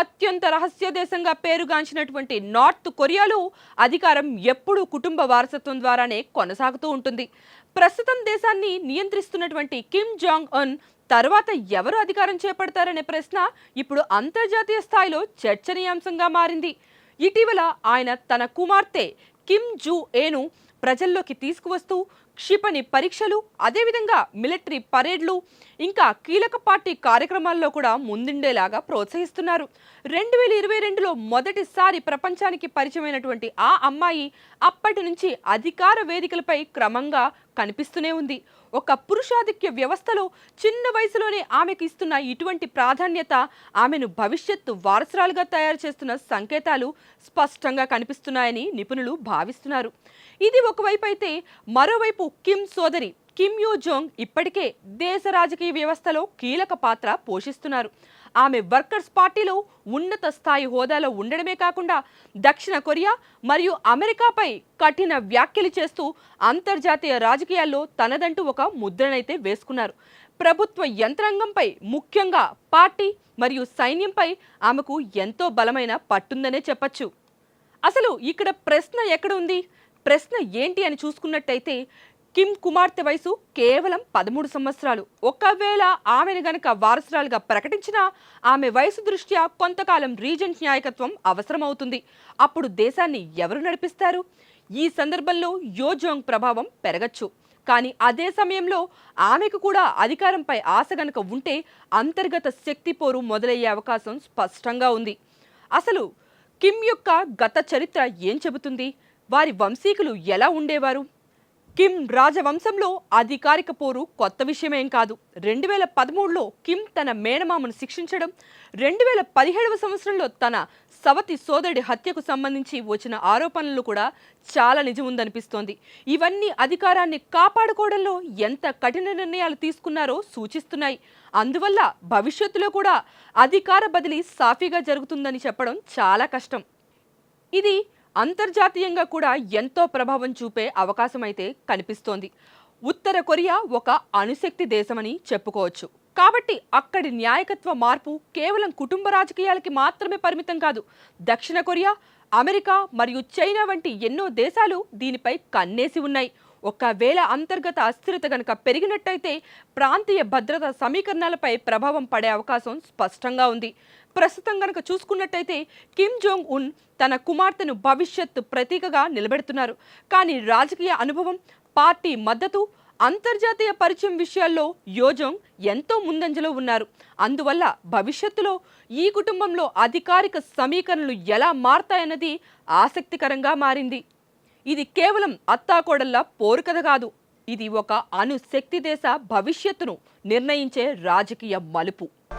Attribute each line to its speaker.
Speaker 1: అత్యంత రహస్య దేశంగా పేరుగాంచినటువంటి నార్త్ కొరియాలో అధికారం ఎప్పుడూ కుటుంబ వారసత్వం ద్వారానే కొనసాగుతూ ఉంటుంది. ప్రస్తుతం దేశాన్ని నియంత్రిస్తున్నటువంటి కిమ్ జాంగ్ అన్ తర్వాత ఎవరు అధికారం చేపడతారనే ప్రశ్న ఇప్పుడు అంతర్జాతీయ స్థాయిలో చర్చనీయాంశంగా మారింది. ఇటీవల ఆయన తన కుమార్తె కిమ్ జూ ఏను ప్రజల్లోకి తీసుకువస్తూ క్షిపణి పరీక్షలు అదేవిధంగా మిలిటరీ పరేడ్లు ఇంకా కీలక పార్టీ కార్యక్రమాల్లో కూడా ముందుండేలాగా ప్రోత్సహిస్తున్నారు. రెండు వేల ఇరవై రెండులో మొదటిసారి ప్రపంచానికి పరిచయమైనటువంటి ఆ అమ్మాయి అప్పటి నుంచి అధికార వేదికలపై క్రమంగా కనిపిస్తూనే ఉంది. ఒక పురుషాధిక్య వ్యవస్థలో చిన్న వయసులోనే ఆమెకి ఇస్తున్న ఇటువంటి ప్రాధాన్యత ఆమెను భవిష్యత్తు వారసురాలుగా తయారు చేస్తున్న సంకేతాలు స్పష్టంగా కనిపిస్తున్నాయని నిపుణులు భావిస్తున్నారు. ఇది ఒకవైపు అయితే మరోవైపు కిమ్ సోదరి కిమ్ యూ జోంగ్ ఇప్పటికే దేశ రాజకీయ వ్యవస్థలో కీలక పాత్ర పోషిస్తున్నారు. ఆమె వర్కర్స్ పార్టీలో ఉన్నత స్థాయి హోదాలో ఉండడమే కాకుండా దక్షిణ కొరియా మరియు అమెరికాపై కఠిన వ్యాఖ్యలు చేస్తూ అంతర్జాతీయ రాజకీయాల్లో తనదంటూ ఒక ముద్రనైతే వేసుకున్నారు. ప్రభుత్వ యంత్రాంగంపై ముఖ్యంగా పార్టీ మరియు సైన్యంపై ఆమెకు ఎంతో బలమైన పట్టుందనే చెప్పచ్చు. అసలు ఇక్కడ ప్రశ్న ఎక్కడ ఉంది? ప్రశ్న ఏంటి అని చూసుకున్నట్టయితే కిమ్ కుమార్తె వయసు కేవలం పదమూడు సంవత్సరాలు. ఒకవేళ ఆమెను గనక వారసురాలుగా ప్రకటించినా ఆమె వయసు దృష్ట్యా కొంతకాలం రీజెంట్ న్యాయకత్వం అవసరమవుతుంది. అప్పుడు దేశాన్ని ఎవరు నడిపిస్తారు? ఈ సందర్భంలో యోజోంగ్ ప్రభావం పెరగచ్చు. కానీ అదే సమయంలో ఆమెకు కూడా అధికారంపై ఆశ గనక ఉంటే అంతర్గత శక్తి పోరు మొదలయ్యే అవకాశం స్పష్టంగా ఉంది. అసలు కిమ్ యొక్క గత చరిత్ర ఏం చెబుతుంది? వారి వంశీకులు ఎలా ఉండేవారు? కిమ్ రాజవంశంలో అధికారిక పోరు కొత్త విషయమేం కాదు. రెండు వేల పదమూడులో కిమ్ తన మేనమామను శిక్షించడం రెండు వేల పదిహేడవ సంవత్సరంలో తన సవతి సోదరుడి హత్యకు సంబంధించి వచ్చిన ఆరోపణలు కూడా చాలా నిజం ఉందనిపిస్తోంది ఇవన్నీ అధికారాన్ని కాపాడుకోవడంలో ఎంత కఠిన నిర్ణయాలు తీసుకున్నారో సూచిస్తున్నాయి. అందువల్ల భవిష్యత్తులో కూడా అధికార బదిలీ సాఫీగా జరుగుతుందని చెప్పడం చాలా కష్టం. ఇది అంతర్జాతీయంగా కూడా ఎంతో ప్రభావం చూపే అవకాశం అయితే కనిపిస్తోంది. ఉత్తర కొరియా ఒక అణుశక్తి దేశమని చెప్పుకోవచ్చు. కాబట్టి అక్కడి న్యాయకత్వ మార్పు కేవలం కుటుంబ రాజకీయాలకి మాత్రమే పరిమితం కాదు దక్షిణ కొరియా అమెరికా మరియు చైనా వంటి ఎన్నో దేశాలు దీనిపై కన్నేసి ఉన్నాయి. ఒకవేళ అంతర్గత అస్థిరత గనక పెరిగినట్టయితే ప్రాంతీయ భద్రతా సమీకరణాలపై ప్రభావం పడే అవకాశం స్పష్టంగా ఉంది. ప్రస్తుతం గనక చూసుకున్నట్టయితే కిమ్ జోంగ్ ఉన్ తన కుమార్తెను భవిష్యత్తు ప్రతీకగా నిలబెడుతున్నారు. కానీ రాజకీయ అనుభవం పార్టీ మద్దతు అంతర్జాతీయ పరిచయం విషయాల్లో యోజోంగ్ ఎంతో ముందంజలో ఉన్నారు. అందువల్ల భవిష్యత్తులో ఈ కుటుంబంలో అధికారిక సమీకరణలు ఎలా మారతాయన్నది ఆసక్తికరంగా మారింది. ఇది కేవలం అత్తాకోడల్లా పోరుకథ కాదు. ఇది ఒక అణుశక్తి దేశ భవిష్యత్తును నిర్ణయించే రాజకీయ మలుపు.